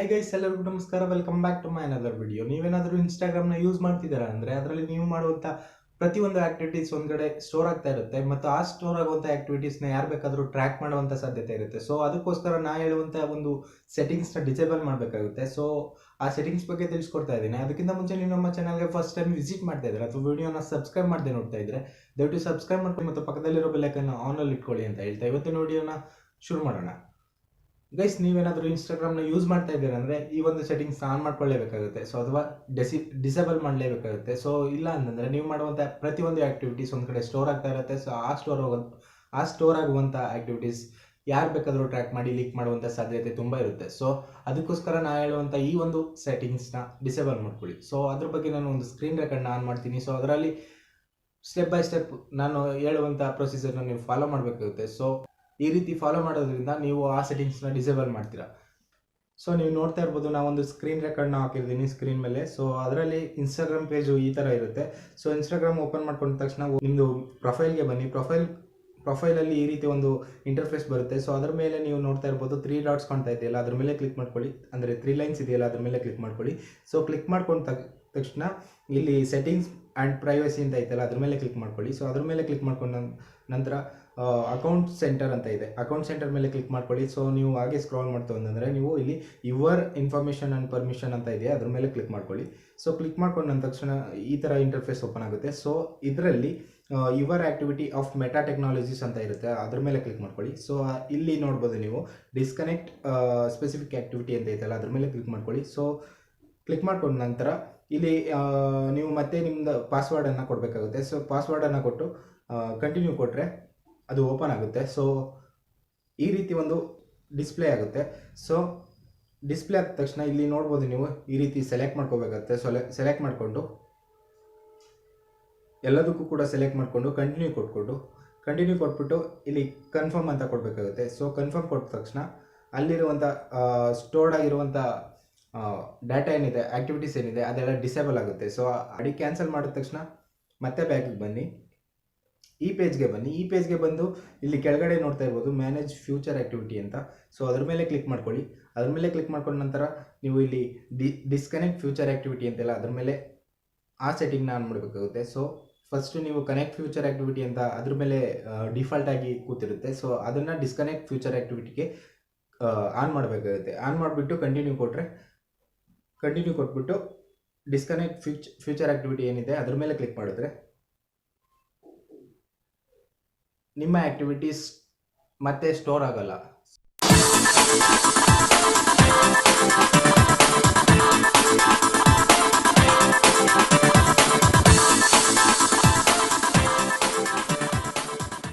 I guys ಎಲ್ಲರಿಗೂ ನಮಸ್ಕಾರ. Welcome back to my another video ನೀವೇನಾದರೂ ಇನ್ಸ್ಟಾಗ್ರಾಮ್ನ ಯೂಸ್ ಮಾಡ್ತಿದ್ದೀರಾ ಅಂದರೆ ಅದರಲ್ಲಿ ನೀವು ಮಾಡುವಂಥ ಪ್ರತಿಯೊಂದು ಆಕ್ಟಿವಿಟೀಸ್ ಒಂದು ಕಡೆ ಸ್ಟೋರ್ ಆಗ್ತಾ ಇರುತ್ತೆ. ಮತ್ತು ಆ ಸ್ಟೋರ್ ಆಗುವಂಥ ಆಕ್ಟಿವಿಟೀಸ್ನ ಯಾರು ಬೇಕಾದರೂ ಟ್ರ್ಯಾಕ್ ಮಾಡುವಂಥ ಸಾಧ್ಯತೆ ಇರುತ್ತೆ. ಸೊ ಅದಕ್ಕೋಸ್ಕರ ನಾ ಹೇಳುವಂಥ ಒಂದು ಸೆಟ್ಟಿಂಗ್ಸ್ನ ಡಿಸೇಬಲ್ ಮಾಡಬೇಕಾಗುತ್ತೆ. ಸೊ ಆ ಸೆಟ್ಟಿಂಗ್ಸ್ ಬಗ್ಗೆ ತಿಳಿಸ್ಕೊಡ್ತಾ ಇದ್ದೀನಿ. ಅದಕ್ಕಿಂತ ಮುಂಚೆ ನೀವು ನಮ್ಮ ಚಾನಲ್ಗೆ ಫಸ್ಟ್ ಟೈಮ್ ವಿಸಿಟ್ ಮಾಡ್ತಾ ಇದ್ದಾರೆ ಅಥವಾ ವಿಡಿಯೋನ ಸಬ್ಸ್ಕ್ರೈಬ್ ಮಾಡದೆ ನೋಡ್ತಾ ಇದ್ದರೆ ದಯವಿಟ್ಟು ಸಬ್ಸ್ಕ್ರೈಬ್ ಮಾಡ್ಕೊಂಡು ಮತ್ತು ಪಕ್ಕದಲ್ಲಿರೋ ಬೆಲ್ಲೈಕನ್ನು ಆನಲ್ಲಿ ಇಟ್ಕೊಳ್ಳಿ ಅಂತ ಹೇಳ್ತಾ ಇವತ್ತಿನ ವಿಡಿಯೋನ ಶುರು ಮಾಡೋಣ. ಗೈಸ್ ನೀವೇನಾದರೂ ಇನ್ಸ್ಟಾಗ್ರಾಮ್ನ ಯೂಸ್ ಮಾಡ್ತಾ ಇದ್ದೀರಾ? ಅಂದರೆ ಈ ಒಂದು ಸೆಟ್ಟಿಂಗ್ಸ್ ಆನ್ ಮಾಡ್ಕೊಳ್ಳೇಬೇಕಾಗುತ್ತೆ. ಸೊ ಅಥವಾ ಡಿಸಿ ಡಿಸೇಬಲ್ ಮಾಡಲೇಬೇಕಾಗುತ್ತೆ. ಸೊ ಇಲ್ಲ ಅಂತಂದರೆ ನೀವು ಮಾಡುವಂಥ ಪ್ರತಿಯೊಂದು ಆ್ಯಕ್ಟಿವಿಟೀಸ್ ಒಂದು ಕಡೆ ಸ್ಟೋರ್ ಆಗ್ತಾ ಇರುತ್ತೆ. ಸೊ ಆ ಸ್ಟೋರ್ ಹೋಗೋ, ಆ ಸ್ಟೋರ್ ಆಗುವಂಥ ಆ್ಯಕ್ಟಿವಿಟೀಸ್ ಯಾರು ಬೇಕಾದರೂ ಟ್ರ್ಯಾಕ್ ಮಾಡಿ ಲೀಕ್ ಮಾಡುವಂಥ ಸಾಧ್ಯತೆ ತುಂಬ ಇರುತ್ತೆ. ಸೊ ಅದಕ್ಕೋಸ್ಕರ ನಾನು ಹೇಳುವಂಥ ಈ ಒಂದು ಸೆಟ್ಟಿಂಗ್ಸ್ನ ಡಿಸೇಬಲ್ ಮಾಡ್ಕೊಳ್ಳಿ. ಸೊ ಅದ್ರ ಬಗ್ಗೆ ನಾನು ಒಂದು ಸ್ಕ್ರೀನ್ ರೆಕಾರ್ಡ್ನ ಆನ್ ಮಾಡ್ತೀನಿ. ಸೊ ಅದರಲ್ಲಿ ಸ್ಟೆಪ್ ಬೈ ಸ್ಟೆಪ್ ನಾನು ಹೇಳುವಂಥ ಪ್ರೊಸೀಜರ್ನ ನೀವು ಫಾಲೋ ಮಾಡಬೇಕಾಗುತ್ತೆ. ಸೊ ಈ ರೀತಿ ಫಾಲೋ ಮಾಡೋದ್ರಿಂದ ನೀವು ಆ ಸೆಟ್ಟಿಂಗ್ಸ್ನ ಡಿಸೇಬಲ್ ಮಾಡ್ತೀರಾ. ಸೊ ನೀವು ನೋಡ್ತಾ ಇರ್ಬೋದು ಒಂದು ಸ್ಕ್ರೀನ್ ರೆಕಾರ್ಡ್ನ ಹಾಕಿರ್ತೀನಿ ಸ್ಕ್ರೀನ್ ಮೇಲೆ. ಸೊ ಅದರಲ್ಲಿ ಇನ್ಸ್ಟಾಗ್ರಾಮ್ ಪೇಜು ಈ ಥರ ಇರುತ್ತೆ. ಸೊ ಇನ್ಸ್ಟಾಗ್ರಾಮ್ ಓಪನ್ ಮಾಡ್ಕೊಂಡ ತಕ್ಷಣ ನಿಮ್ಮದು ಪ್ರೊಫೈಲ್ಗೆ ಬನ್ನಿ. ಪ್ರೊಫೈಲ್ ಪ್ರೊಫೈಲಲ್ಲಿ ಈ ರೀತಿ ಒಂದು ಇಂಟರ್ಫೇಸ್ ಬರುತ್ತೆ. ಸೊ ಅದರ ಮೇಲೆ ನೀವು ನೋಡ್ತಾ ಇರ್ಬೋದು ತ್ರೀ ಡಾಟ್ಸ್ ಕಾಣ್ತಾ ಇದೆಯಲ್ಲ, ಅದ್ರ ಮೇಲೆ ಕ್ಲಿಕ್ ಮಾಡ್ಕೊಳ್ಳಿ. ಅಂದರೆ ತ್ರೀ ಲೈನ್ಸ್ ಇದೆಯಲ್ಲ, ಅದ್ರ ಮೇಲೆ ಕ್ಲಿಕ್ ಮಾಡ್ಕೊಳ್ಳಿ. ಸೊ ಕ್ಲಿಕ್ ಮಾಡ್ಕೊಂಡು ತಕ್- ತಕ್ಷಣ ಇಲ್ಲಿ ಸೆಟ್ಟಿಂಗ್ಸ್ ಆ್ಯಂಡ್ ಪ್ರೈವಸಿ ಅಂತ ಐತಲ್ಲ, ಅದ್ರ ಮೇಲೆ ಕ್ಲಿಕ್ ಮಾಡ್ಕೊಳ್ಳಿ. ಸೊ ಅದ್ರ ಮೇಲೆ ಕ್ಲಿಕ್ ಮಾಡ್ಕೊಂಡು ನಂತರ ಅಕೌಂಟ್ ಸೆಂಟರ್ ಅಂತ ಇದೆ. ಅಕೌಂಟ್ ಸೆಂಟರ್ ಮೇಲೆ ಕ್ಲಿಕ್ ಮಾಡ್ಕೊಳ್ಳಿ. ಸೊ ನೀವು ಹಾಗೆ ಸ್ಕ್ರಾಲ್ ಮಾಡ್ತು ಅಂತಂದರೆ ನೀವು ಇಲ್ಲಿ ಯುವರ್ ಇನ್ಫಾರ್ಮೇಷನ್ ಆ್ಯಂಡ್ ಪರ್ಮಿಷನ್ ಅಂತ ಇದೆ ಅದ್ರ ಮೇಲೆ ಕ್ಲಿಕ್ ಮಾಡ್ಕೊಳ್ಳಿ. ಸೊ ಕ್ಲಿಕ್ ಮಾಡ್ಕೊಂಡ ತಕ್ಷಣ ಈ ಥರ ಇಂಟರ್ಫೇಸ್ ಓಪನ್ ಆಗುತ್ತೆ. ಸೊ ಇದರಲ್ಲಿ your activity off Meta technologies ಅಂತ ಇರುತ್ತೆ, ಅದ್ರ ಮೇಲೆ ಕ್ಲಿಕ್ ಮಾಡ್ಕೊಳ್ಳಿ. ಸೊ ಇಲ್ಲಿ ನೋಡ್ಬೋದು ನೀವು ಡಿಸ್ಕನೆಕ್ಟ್ ಸ್ಪೆಸಿಫಿಕ್ ಆ್ಯಕ್ಟಿವಿಟಿ ಅಂತ ಐತಲ್ಲ, ಅದ್ರ ಮೇಲೆ ಕ್ಲಿಕ್ ಮಾಡ್ಕೊಳ್ಳಿ. ಸೊ ಕ್ಲಿಕ್ ಮಾಡಿಕೊಂಡ ನಂತರ ಇಲ್ಲಿ ನೀವು ಮತ್ತೆ ನಿಮ್ಮದು ಪಾಸ್ವರ್ಡನ್ನು ಕೊಡಬೇಕಾಗುತ್ತೆ. ಸೊ ಪಾಸ್ವರ್ಡನ್ನು ಕೊಟ್ಟು ಕಂಟಿನ್ಯೂ ಕೊಟ್ಟರೆ ಅದು ಓಪನ್ ಆಗುತ್ತೆ. ಸೊ ಈ ರೀತಿ ಒಂದು ಡಿಸ್ಪ್ಲೇ ಆಗುತ್ತೆ. ಸೊ ಡಿಸ್ಪ್ಲೇ ಆದ ತಕ್ಷಣ ಇಲ್ಲಿ ನೋಡ್ಬೋದು ನೀವು, ಈ ರೀತಿ ಸೆಲೆಕ್ಟ್ ಮಾಡ್ಕೋಬೇಕಾಗುತ್ತೆ. ಸೊ ಸೆಲೆಕ್ಟ್ ಮಾಡಿಕೊಂಡು, ಎಲ್ಲದಕ್ಕೂ ಕೂಡ ಸೆಲೆಕ್ಟ್ ಮಾಡಿಕೊಂಡು ಕಂಟಿನ್ಯೂ ಕೊಟ್ಕೊಂಡು ಕಂಟಿನ್ಯೂ ಕೊಟ್ಬಿಟ್ಟು ಇಲ್ಲಿ ಕನ್ಫರ್ಮ್ ಅಂತ ಕೊಡಬೇಕಾಗುತ್ತೆ. ಸೊ ಕನ್ಫರ್ಮ್ ಕೊಟ್ಟ ತಕ್ಷಣ ಅಲ್ಲಿರುವಂಥ ಸ್ಟೋರ್ಡ್ ಆಗಿರುವಂಥ ಡಾಟಾ ಏನಿದೆ ಆ್ಯಕ್ಟಿವಿಟೀಸ್ ಏನಿದೆ, ಅದೆಲ್ಲ ಡಿಸೇಬಲ್ ಆಗುತ್ತೆ. ಸೊ ಅಡಿ ಕ್ಯಾನ್ಸಲ್ ಮಾಡಿದ ತಕ್ಷಣ ಮತ್ತೆ ಬ್ಯಾಕಿಗೆ ಬನ್ನಿ. ಈ ಪೇಜ್ಗೆ ಬನ್ನಿ. ಈ ಪೇಜ್ಗೆ ಬಂದು ಇಲ್ಲಿ ಕೆಳಗಡೆ ನೋಡ್ತಾ ಇರ್ಬೋದು ಮ್ಯಾನೇಜ್ ಫ್ಯೂಚರ್ ಆ್ಯಕ್ಟಿವಿಟಿ ಅಂತ. ಸೊ ಅದ್ರ ಮೇಲೆ ಕ್ಲಿಕ್ ಮಾಡ್ಕೊಳ್ಳಿ. ಅದ್ರ ಮೇಲೆ ಕ್ಲಿಕ್ ಮಾಡ್ಕೊಂಡ ನಂತರ ನೀವು ಇಲ್ಲಿ ಡಿ ಡಿಸ್ಕನೆಕ್ಟ್ ಫ್ಯೂಚರ್ ಆ್ಯಕ್ಟಿವಿಟಿ ಅಂತೆಲ್ಲ ಅದ್ರ ಮೇಲೆ ಆ ಸೆಟ್ಟಿಂಗ್ನ ಆನ್ ಮಾಡಬೇಕಾಗುತ್ತೆ. ಸೊ ಫಸ್ಟ್ ನೀವು ಕನೆಕ್ಟ್ ಫ್ಯೂಚರ್ ಆ್ಯಕ್ಟಿವಿಟಿ ಅಂತ ಅದ್ರ ಮೇಲೆ ಡಿಫಾಲ್ಟ್ ಆಗಿ ಕೂತಿರುತ್ತೆ. ಸೊ ಅದನ್ನು ಡಿಸ್ಕನೆಕ್ಟ್ ಫ್ಯೂಚರ್ ಆ್ಯಕ್ಟಿವಿಟಿಗೆ ಆನ್ ಮಾಡಬೇಕಾಗುತ್ತೆ. ಆನ್ ಮಾಡಿಬಿಟ್ಟು ಕಂಟಿನ್ಯೂ ಕೊಟ್ಟರೆ ಕಂಟಿನ್ಯೂ ಕೊಟ್ಬಿಟ್ಟು ಡಿಸ್ಕನೆಕ್ಟ್ ಫ್ಯೂಚ್ ಫ್ಯೂಚರ್ ಆ್ಯಕ್ಟಿವಿಟಿ ಏನಿದೆ ಅದ್ರ ಮೇಲೆ ಕ್ಲಿಕ್ ಮಾಡಿದ್ರೆ ನಿಮ್ಮ ಆ್ಯಕ್ಟಿವಿಟೀಸ್ ಮತ್ತೆ ಸ್ಟೋರ್ ಆಗಲ್ಲ.